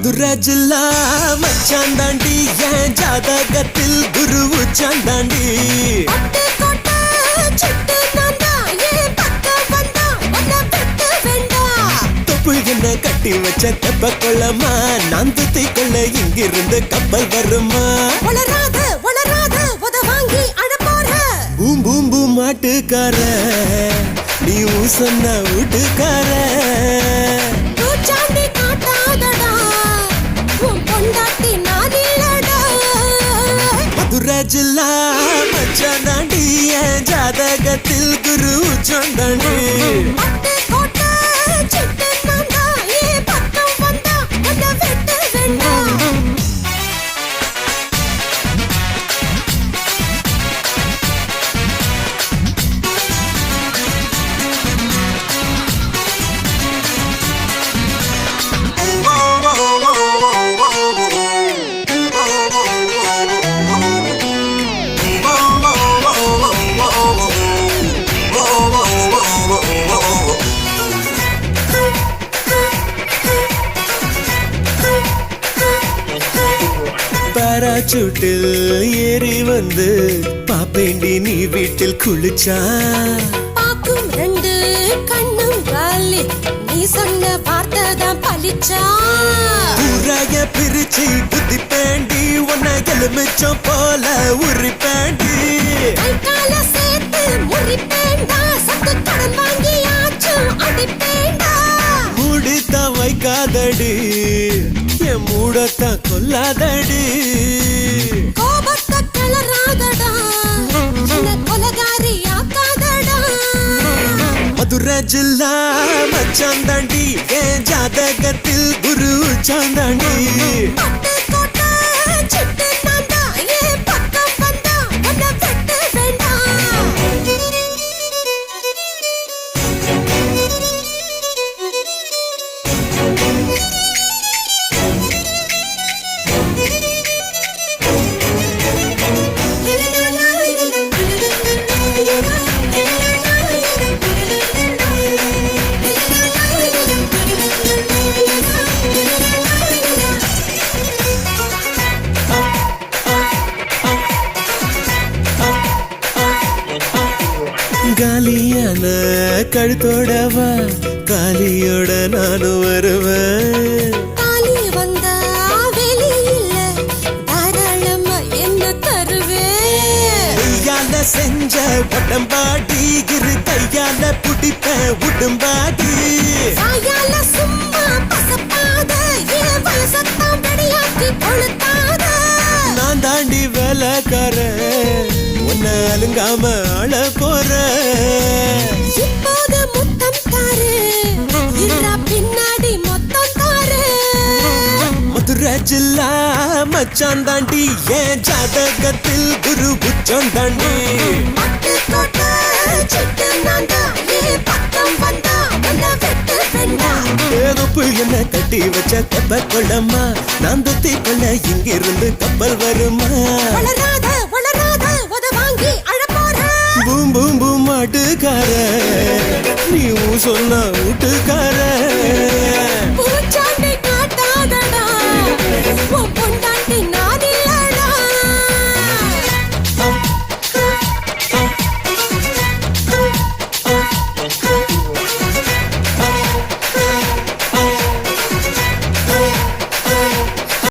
மதுரை ஜில்லா மச்சான் தாண்டி என் ஜாதகத்தில் குரு உச்சான் தாண்டி என்ன கட்டி வச்ச தெப்ப கொள்ளமா நான் துத்தி கொள்ள இங்கிருந்து கப்பல் வருமா உளறாத, உளறாத, உத வாங்கி அழப் போற. பூம் பூம் பூம் மாட்டுக்கார நீ சொன்ன வீட்டுக்கார. ஜாதகத்தில் குரு உச்சான் பாராசூட்டில் ஏறி வந்து பாப்பேண்டி நீ வீட்டில் குளிச்சா? பாக்கும் ரெண்டு கண்ணும் காலி. நீ சொன்ன வார்த்தை தான் பலிச்சா ஊராய பிரிச்சு புத்தி பேண்டி உன்னை எலுமிச்சம் போல உரி பேண்டி கால சேர்த்து முறிப்பேண்டா சத்து கடன் வாங்கியாச்சும் அடிப்பேண்டா. மூடித்தான் வைக்காதடி என் மூடத்தான் கொல்லாதடி. கோபத்தை கிளறாதடா கொலகாரி ஆக்காதடா. மதுரை ஜில்லா மச்சான் தாண்டி என் ஜாதகத்தில் குரு சாந்தாண்டி. காலியான கழுத்தோடவா? காலியோட நானும் வருவேன். கையால செஞ்ச உடம்பாடி இரு கையால பிடிப்ப உடம்பாடி வாயால சும்மா பசப்பாத என் வயசத்தான் வெடியாக்கி கொளுத்தாத. நான் தாண்டி வேலைக்காரன். உன்னை அலுங்காம அழ போறேன் இப்போது முத்தம் தாரு. பின்னாடி மொத்தம் தாரு. மதுரை ஜில்லா மச்சான் தாண்டி என் ஜாதகத்தில் குரு உச்சம் தாண்டி. என்ன கட்டி வச்ச தெப்ப கொள்ளம்மா நான் துத்தி கொள்ள இங்கிருந்து கப்பல் வருமா? தூங்கி அழப்போற பூம் பூம் பூம் மாட்டுக்கார நீ சொன்ன வீட்டுக்கார.